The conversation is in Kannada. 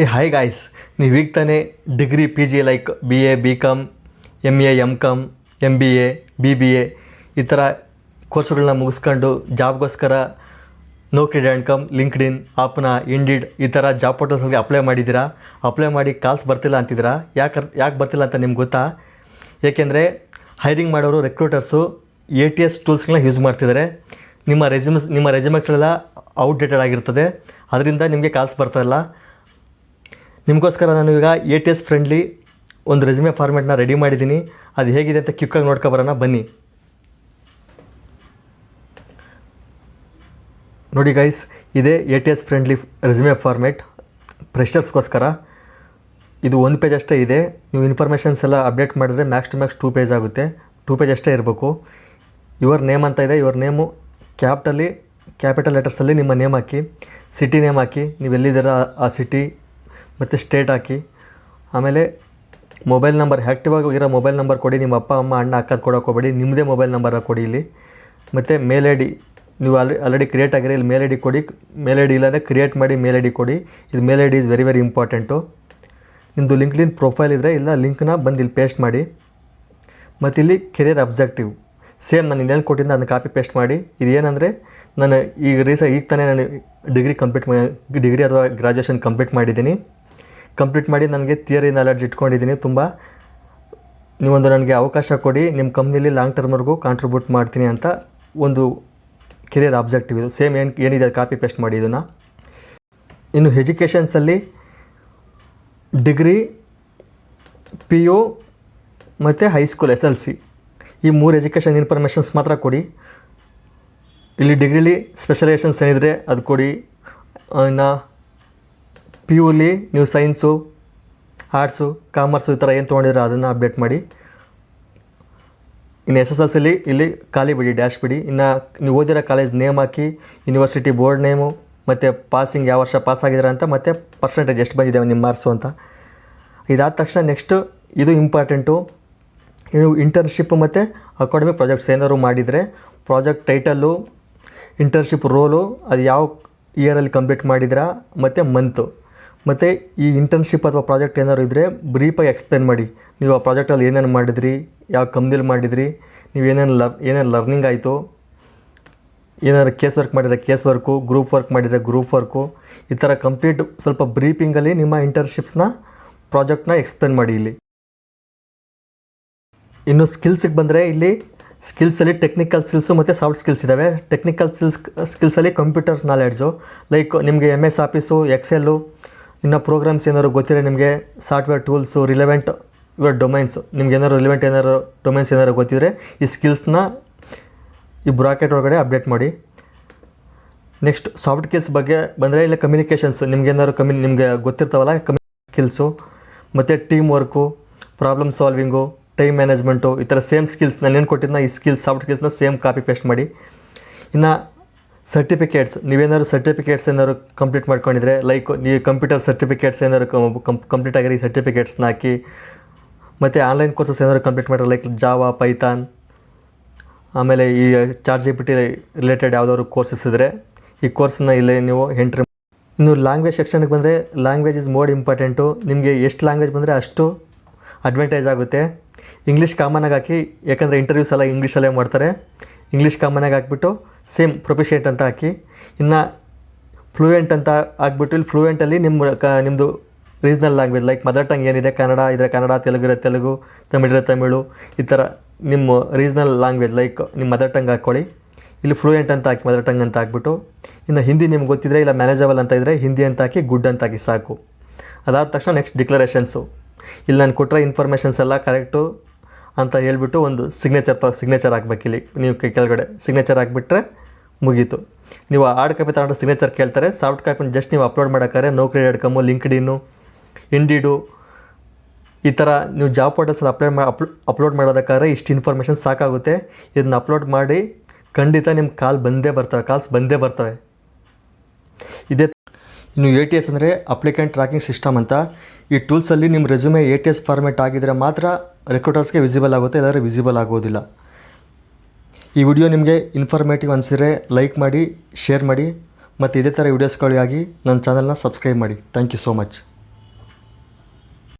ಹೇ ಹಾಯ್ ಗಾಯ್ಸ್ ನೀವು ಈಗ ತಾನೇ degree P G like B A B com M A M com M B A B B A ಈ ಥರ ಕೋರ್ಸ್ಗಳನ್ನ ಮುಗಿಸ್ಕೊಂಡು ಜಾಬ್ಗೋಸ್ಕರ ನೌಕರಿ ಡ್ಯಾಂಡ್ ಕಾಮ್ ಲಿಂಕ್ಡ್ ಇನ್ ಆಪ್ನ ಇಂಡಿಡ್ ಈ ಥರ ಜಾಬ್ ಪೋರ್ಟಲ್ಸ್ಗೆ ಅಪ್ಲೈ ಮಾಡಿದ್ದೀರಾ? ಅಪ್ಲೈ ಮಾಡಿ ಕಾಲ್ಸ್ ಬರ್ತಿಲ್ಲ ಅಂತಿದ್ದೀರಾ? ಯಾಕೆ ಯಾಕೆ ಬರ್ತಿಲ್ಲ ಅಂತ ನಿಮ್ಗೆ ಗೊತ್ತಾ? ಏಕೆಂದರೆ ಹೈರಿಂಗ್ ಮಾಡೋರು ರೆಕ್ರೂಟರ್ಸು ಎ ಟಿ ಎಸ್ ಟೂಲ್ಸ್ಗಳನ್ನ ಯೂಸ್ ಮಾಡ್ತಿದ್ದಾರೆ. ನಿಮ್ಮ ರೆಸ್ಯೂಮ್ಸ್ ನಿಮ್ಮ ರೆಸ್ಯೂಮ್ಸ್ಗಳೆಲ್ಲ ಔಟ್ಡೇಟೆಡ್ ಆಗಿರ್ತದೆ. ಅದರಿಂದ ನಿಮಗೆ ಕಾಲ್ಸ್ ಬರ್ತಾಯಿಲ್ಲ ನಿಮಗೋಸ್ಕರ ನಾನು ಈಗ ಎ ಟಿ ಎಸ್ ಫ್ರೆಂಡ್ಲಿ ಒಂದು ರೆಸ್ಯೂಮೆ ಫಾರ್ಮೆಟ್ನ ರೆಡಿ ಮಾಡಿದ್ದೀನಿ. ಅದು ಹೇಗಿದೆ ಅಂತ ಕ್ವಿಕ್ಕಾಗಿ ನೋಡ್ಕೊಬರೋಣ ಬನ್ನಿ. ನೋಡಿ ಗೈಸ್ ಇದೇ A T S friendly resume format ಫ್ರೆಷರ್ಸ್ಗೋಸ್ಕರ ಇದು ಒಂದು ಪೇಜ್ ಅಷ್ಟೇ ಇದೆ. ನೀವು ಇನ್ಫಾರ್ಮೇಷನ್ಸ್ ಎಲ್ಲ ಅಪ್ಡೇಟ್ ಮಾಡಿದ್ರೆ max to max two page ಆಗುತ್ತೆ. ಟೂ ಪೇಜ್ ಅಷ್ಟೇ ಇರಬೇಕು. ಯುವರ್ ನೇಮ್ ಅಂತ ಇದೆ. ಯುವರ್ ನೇಮು ಕ್ಯಾಪಿಟಲಿ ಕ್ಯಾಪಿಟಲ್ ಲೆಟರ್ಸಲ್ಲಿ ನಿಮ್ಮ ನೇಮ್ ಹಾಕಿ ಸಿಟಿ ನೇಮ್ ಹಾಕಿ ನೀವು ಎಲ್ಲಿದ್ದೀರ ಆ ಸಿಟಿ ಮತ್ತು ಸ್ಟೇಟ್ ಹಾಕಿ. ಆಮೇಲೆ ಮೊಬೈಲ್ ನಂಬರ್ ಆ್ಯಕ್ಟಿವ್ ಆಗಿರೋ ಮೊಬೈಲ್ ನಂಬರ್ ಕೊಡಿ, ನಿಮ್ಮ ಅಪ್ಪ, ಅಮ್ಮ, ಅಣ್ಣ ಅಕ್ಕದ ಕೊಡೋಕೆ ಹೋಗಬೇಡಿ ನಿಮ್ಮದೇ ಮೊಬೈಲ್ ನಂಬರ್ ಕೊಡಿ ಇಲ್ಲಿ. ಮತ್ತು ಮೇಲ್ ಐ ಡಿ ನೀವು ಆಲ್ರೆ ಆಲ್ರೆಡಿ ಕ್ರಿಯೇಟ್ ಆಗಿರೋ ಇಲ್ಲಿ ಮೇಲ್ ಐ ಡಿ ಕೊಡಿ. ಮೇಲ್ ಐ ಡಿ ಇಲ್ಲಾಂದರೆ ಕ್ರಿಯೇಟ್ ಮಾಡಿ ಮೇಲ್ ಐ ಡಿ ಕೊಡಿ. ಇದು mail I D is very very important ನಿಮ್ಮದು ಲಿಂಕ್ಡಿನ್ ಪ್ರೊಫೈಲ್ ಇದ್ದರೆ ಇಲ್ಲ ಲಿಂಕ್ನ ಬಂದು ಇಲ್ಲಿ ಪೇಸ್ಟ್ ಮಾಡಿ. ಮತ್ತು ಇಲ್ಲಿ ಕೆರಿಯರ್ ಅಬ್ಜೆಕ್ಟಿವ್ ಸೇಮ್ ನಾನು ಇನ್ನೇನು ಕೊಟ್ಟಿದ್ದೆ, ಅದನ್ನು ಕಾಪಿ ಪೇಸ್ಟ್ ಮಾಡಿ. ಇದು ಏನಂದರೆ, ನಾನು ಈಗ ರೀಸ ಈಗ ತಾನೇ ನಾನು ಡಿಗ್ರಿ ಕಂಪ್ಲೀಟ್ ಮಾಡಿ ಡಿಗ್ರಿ ಅಥವಾ ಗ್ರಾಜುಯೇಷನ್ ಕಂಪ್ಲೀಟ್ ಮಾಡಿದ್ದೀನಿ. ಕಂಪ್ಲೀಟ್ ಮಾಡಿ ನನಗೆ ಥಿಯರಿ ನಾಲೆಡ್ಜ್ ಇಟ್ಕೊಂಡಿದ್ದೀನಿ ತುಂಬ ನೀವೊಂದು ನನಗೆ ಅವಕಾಶ ಕೊಡಿ. ನಿಮ್ಮ ಕಂಪ್ನಿಲಿ ಲಾಂಗ್ ಟರ್ಮ್ವರೆಗೂ ಕಾಂಟ್ರಿಬ್ಯೂಟ್ ಮಾಡ್ತೀನಿ ಅಂತ ಒಂದು ಕೆರಿಯರ್ ಆಬ್ಜೆಕ್ಟಿವ್ ಇದು. ಸೇಮ್ ಏನು, ಏನಿದೆ ಕಾಪಿ ಪೇಸ್ಟ್ ಮಾಡಿ ಇದನ್ನು. ಇನ್ನು ಎಜುಕೇಷನ್ಸಲ್ಲಿ ಡಿಗ್ರಿ ಪಿ ಯು ಮತ್ತು high school S L C ಈ ಮೂರು ಎಜುಕೇಷನ್ ಇನ್ಫಾರ್ಮೇಷನ್ಸ್ ಮಾತ್ರ ಕೊಡಿ. ಇಲ್ಲಿ ಡಿಗ್ರಿಲಿ ಸ್ಪೆಷಲೈಸೇಷನ್ಸ್ ಏನಿದ್ರೆ ಅದು ಕೊಡಿ. ಇನ್ನು ಪಿ ಯುಲಿ ನೀವು ಸೈನ್ಸು ಆರ್ಟ್ಸು ಕಾಮರ್ಸು ಈ ಥರ ಏನು ತೊಗೊಂಡಿರೋ ಅದನ್ನು ಅಪ್ಡೇಟ್ ಮಾಡಿ. ಇನ್ನು ಎಸ್ ಎಸ್ ಎಲ್ ಇಲ್ಲಿ ಖಾಲಿ ಬಿಡಿ ಡ್ಯಾಶ್ ಬಿಡಿ. ಇನ್ನು ನೀವು ಓದಿರೋ ಕಾಲೇಜ್ ನೇಮ್ ಹಾಕಿ ಯೂನಿವರ್ಸಿಟಿ ಬೋರ್ಡ್ ನೇಮು ಮತ್ತು ಪಾಸಿಂಗ್ ಯಾವ ವರ್ಷ ಪಾಸ್ ಆಗಿದ್ದೀರ ಅಂತ, ಮತ್ತು ಪರ್ಸೆಂಟೇಜ್ ಎಷ್ಟು ಬಂದಿದೆ ನಿಮ್ಮ ಮಾರ್ಕ್ಸು ಅಂತ. ಇದಾದ ತಕ್ಷಣ ನೆಕ್ಸ್ಟು ಇದು ಇಂಪಾರ್ಟೆಂಟು ನೀವು ಇಂಟರ್ನ್ಶಿಪ್ ಮತ್ತು ಅಕಾಡೆಮಿಕ್ ಪ್ರಾಜೆಕ್ಟ್ಸ್ ಏನಾದ್ರು ಮಾಡಿದರೆ ಪ್ರಾಜೆಕ್ಟ್ ಟೈಟಲ್ಲು ಇಂಟರ್ನ್ಶಿಪ್ ರೋಲು ಅದು ಯಾವ ಇಯರಲ್ಲಿ ಕಂಪ್ಲೀಟ್ ಮಾಡಿದಿರಾ ಮತ್ತು ಮಂತು ಮತ್ತು ಈ ಇಂಟರ್ನ್ಶಿಪ್ ಅಥವಾ ಪ್ರಾಜೆಕ್ಟ್ ಏನಾದ್ರು ಇದ್ದರೆ ಬ್ರೀಫಾಗಿ ಎಕ್ಸ್ಪ್ಲೇನ್ ಮಾಡಿ. ನೀವು ಆ ಪ್ರಾಜೆಕ್ಟಲ್ಲಿ ಏನೇನು ಮಾಡಿದ್ರಿ, ಯಾವ ಕಂಪ್ನಿಲಿ ಮಾಡಿದ್ರಿ, ನೀವು ಏನೇನು ಲರ್ ಏನೇನು ಲರ್ನಿಂಗ್ ಆಯಿತು, ಏನಾದ್ರು ಕೇಸ್ ವರ್ಕ್ ಮಾಡಿದರೆ ಕೇಸ್ ವರ್ಕು ಗ್ರೂಪ್ ವರ್ಕ್ ಮಾಡಿದರೆ ಗ್ರೂಪ್ ವರ್ಕು ಈ ಥರ ಕಂಪ್ಲೀಟ್ ಸ್ವಲ್ಪ ಬ್ರೀಫಿಂಗಲ್ಲಿ ನಿಮ್ಮ ಇಂಟರ್ನ್ಶಿಪ್ಸ್ನ ಪ್ರಾಜೆಕ್ಟ್ನ ಎಕ್ಸ್ಪ್ಲೇನ್ ಮಾಡಿ ಇಲ್ಲಿ. ಇನ್ನು ಸ್ಕಿಲ್ಸಿಗೆ ಬಂದರೆ ಇಲ್ಲಿ ಸ್ಕಿಲ್ಸಲ್ಲಿ ಟೆಕ್ನಿಕಲ್ ಸ್ಕಿಲ್ಸು ಮತ್ತು ಸಾಫ್ಟ್ ಸ್ಕಿಲ್ಸ್ ಇದ್ದಾವೆ ಟೆಕ್ನಿಕಲ್ ಸ್ಕಿಲ್ಸ್ ಸ್ಕಿಲ್ಸಲ್ಲಿ ಕಂಪ್ಯೂಟರ್ಸ್ ನಾಲೆಡ್ಜು ಲೈಕ್ ನಿಮಗೆ ಎಂ ಎಸ್ ಆಫೀಸು ಎಕ್ಸೆಲ್ಲು ಇನ್ನು ಪ್ರೋಗ್ರಾಮ್ಸ್ ಏನಾದ್ರು ಗೊತ್ತಿರೋ ನಿಮಗೆ ಸಾಫ್ಟ್ವೇರ್ ಟೂಲ್ಸು ರಿಲೆವೆಂಟ್ ಇವಾಗ ಡೊಮೈನ್ಸ್ ನಿಮ್ಗೆ ಏನಾದ್ರು ರಿಲೆವೆಂಟ್ ಏನಾದ್ರು ಡೊಮೈನ್ಸ್ ಏನಾದ್ರು ಗೊತ್ತಿದ್ರೆ ಈ ಸ್ಕಿಲ್ಸ್ನ ಈ ಬ್ರಾಕೆಟ್ ಒಳಗಡೆ ಅಪ್ಡೇಟ್ ಮಾಡಿ. ನೆಕ್ಸ್ಟ್ ಸಾಫ್ಟ್ ಸ್ಕಿಲ್ಸ್ ಬಗ್ಗೆ ಬಂದರೆ ಇಲ್ಲ ಕಮ್ಯುನಿಕೇಷನ್ಸು ನಿಮ್ಗೆ ಏನಾದ್ರು ಕಮ್ಯು ನಿಮಗೆ ಗೊತ್ತಿರ್ತಾವಲ್ಲ ಕಮ್ಯು ಸ್ಕಿಲ್ಸು ಮತ್ತು team work problem solving time management ಈ ಥರ ಸೇಮ್ ಸ್ಕಿಲ್ಸ್ ನಾನು ಏನು ಕೊಟ್ಟಿದ್ನ ಈ ಸ್ಕಿಲ್ಸ್ ಸಾಫ್ಟ್ ಸ್ಕಿಲ್ಸ್ನ ಸೇಮ್ ಕಾಪಿ ಪೇಸ್ಟ್ ಮಾಡಿ. ಇನ್ನು ಸರ್ಟಿಫಿಕೇಟ್ಸ್ ನೀವೇನಾದ್ರು ಸರ್ಟಿಫಿಕೇಟ್ಸ್ ಏನಾದ್ರು ಕಂಪ್ಲೀಟ್ ಮಾಡ್ಕೊಂಡಿದ್ರೆ ಲೈಕ್ ನೀವು ಕಂಪ್ಯೂಟರ್ ಸರ್ಟಿಫಿಕೇಟ್ಸ್ ಏನಾದ್ರು ಕಂಪ್ಲೀಟ್ ಆಗಿರೋ ಈ ಸರ್ಟಿಫಿಕೇಟ್ಸ್ನ ಹಾಕಿ, ಮತ್ತು ಆನ್ಲೈನ್ ಕೋರ್ಸಸ್ ಏನಾದ್ರು ಕಂಪ್ಲೀಟ್ ಮಾಡಿದ್ರೆ ಲೈಕ್ ಜಾವಾ ಪೈಥಾನ್ ಆಮೇಲೆ ಈ charge G P T related ಯಾವುದಾದ್ರು ಕೋರ್ಸಸ್ ಇದ್ದರೆ ಈ ಕೋರ್ಸನ್ನ ಇಲ್ಲೇ ನೀವು ಎಂಟ್ರಿ ಇನ್ನು ಲ್ಯಾಂಗ್ವೇಜ್ ಸೆಕ್ಷನ್ಗೆ ಬಂದರೆ ಲ್ಯಾಂಗ್ವೇಜ್ ಇಸ್ ಮೋರ್ ಇಂಪಾರ್ಟೆಂಟು ನಿಮಗೆ ಎಷ್ಟು ಲ್ಯಾಂಗ್ವೇಜ್ ಬಂದರೆ ಅಷ್ಟು ಅಡ್ವಾಂಟೇಜ್ ಆಗುತ್ತೆ. ಇಂಗ್ಲೀಷ್ ಕಾಮನಾಗಿ ಹಾಕಿ, ಯಾಕಂದರೆ ಇಂಟರ್ವ್ಯೂಸ್ ಎಲ್ಲ ಇಂಗ್ಲೀಷಲ್ಲೇ ಮಾಡ್ತಾರೆ. ಇಂಗ್ಲೀಷ್ ಕಾಮನಾಗಿ ಹಾಕ್ಬಿಟ್ಟು ಸೇಮ್ ಪ್ರೊಫಿಷಿಯೆಂಟ್ ಅಂತ ಹಾಕಿ, ಇನ್ನು ಫ್ಲೂಯೆಂಟ್ ಅಂತ ಹಾಕ್ಬಿಟ್ಟು ಇಲ್ಲಿ ಫ್ಲೂಯೆಂಟಲ್ಲಿ ನಿಮ್ಮ ಕ ನಿಮ್ಮದು regional language like mother tongue ಏನಿದೆ, ಕನ್ನಡ, ಇದ್ರೆ ಕನ್ನಡ, ತೆಲುಗು ಇರೋ ತೆಲುಗು ತಮಿಳಿದ್ರೆ ತಮಿಳು, ಈ ಥರ ನಿಮ್ಮ ರೀಜ್ನಲ್ ಲ್ಯಾಂಗ್ವೇಜ್ ಲೈಕ್ ನಿಮ್ಮ ಮದರ್ ಟಂಗ್ ಹಾಕ್ಕೊಳ್ಳಿ. ಇಲ್ಲಿ ಫ್ಲೂಯೆಂಟ್ ಅಂತ ಹಾಕಿ ಮದರ್ ಟಂಗ್ ಅಂತ ಹಾಕ್ಬಿಟ್ಟು, ಇನ್ನು ಹಿಂದಿ ನಿಮ್ಗೆ ಗೊತ್ತಿದ್ರೆ ಇಲ್ಲ ಮ್ಯಾನೇಜಬಲ್ ಅಂತ ಇದ್ದರೆ ಹಿಂದಿ ಅಂತ ಹಾಕಿ ಗುಡ್ ಅಂತ ಹಾಕಿ ಸಾಕು. ಅದಾದ ತಕ್ಷಣ ನೆಕ್ಸ್ಟ್ ಡಿಕ್ಲರೇಷನ್ಸು ಇಲ್ಲಿ ನಾನು ಕೊಟ್ಟರೆ ಇನ್ಫಾರ್ಮೇಷನ್ಸ್ ಎಲ್ಲ ಕರೆಕ್ಟು ಅಂತ ಹೇಳ್ಬಿಟ್ಟು ಒಂದು ಸಿಗ್ನೇಚರ್ ತ ಸಿಗ್ನೇಚರ್ ಹಾಕ್ಬೇಕು ಇಲ್ಲಿ. ನೀವು ಕೆಳಗಡೆ. ಸಿಗ್ನೇಚರ್ ಹಾಕ್ಬಿಟ್ರೆ ಮುಗೀತು. ನೀವು ಹಾರ್ಡ್ ಕಾಪಿ ತಗೊಂಡ್ರೆ ಸಿಗ್ನೇಚರ್ ಕೇಳ್ತಾರೆ. ಸಾಫ್ಟ್ ಕಾಪಿನ ಜಸ್ಟ್ ನೀವು ಅಪ್ಲೋಡ್ ಮಾಡೋಕ್ಕಾರೆ ನೌಕರಿ ಡಾಟ್ ಕಾಮು ಲಿಂಕ್ಡಿನ್ನು ಇಂಡಿಡು ಈ ಥರ ನೀವು ಜಾಬ್ ಪೋರ್ಟಲ್ಸಲ್ಲಿ ಅಪ್ಲೋಡ್ ಮಾ ಅಪ್ಲೋ ಅಪ್ಲೋಡ್ ಮಾಡೋದಕ್ಕಾದ್ರೆ ಇಷ್ಟು ಇನ್ಫಾರ್ಮೇಷನ್ ಸಾಕಾಗುತ್ತೆ. ಇದನ್ನ ಅಪ್ಲೋಡ್ ಮಾಡಿ ಖಂಡಿತ ನಿಮ್ಮ ಕಾಲ್ ಬಂದೇ ಬರ್ತವೆ. ಕಾಲ್ಸ್ ಬಂದೇ ಬರ್ತವೆ. ಇದೇ ಇನ್ನು ಎ ಟಿ ಎಸ್ ಅಂದರೆ ಅಪ್ಲಿಕೆಂಟ್ ಟ್ರ್ಯಾಕಿಂಗ್ ಸಿಸ್ಟಮ್ ಅಂತ. ಈ ಟೂಲ್ಸಲ್ಲಿ ನಿಮ್ಮ resume A T S format ಆಗಿದ್ರೆ ಮಾತ್ರ ರೆಕ್ರೂಟರ್ಸ್ಗೆ ವಿಸಿಬಲ್ ಆಗುತ್ತೆ, ಇಲ್ಲಾಂದರೆ ವಿಸಿಬಲ್ ಆಗೋದಿಲ್ಲ. ಈ ವಿಡಿಯೋ ನಿಮಗೆ ಇನ್ಫಾರ್ಮೇಟಿವ್ ಅನಿಸಿದ್ರೆ ಲೈಕ್ ಮಾಡಿ ಶೇರ್ ಮಾಡಿ, ಮತ್ತು ಇದೇ ಥರ ವಿಡಿಯೋಸ್ಗಳಿಗಾಗಿ ನನ್ನ ಚಾನಲ್ನ ಸಬ್ಸ್ಕ್ರೈಬ್ ಮಾಡಿ. Thank you so much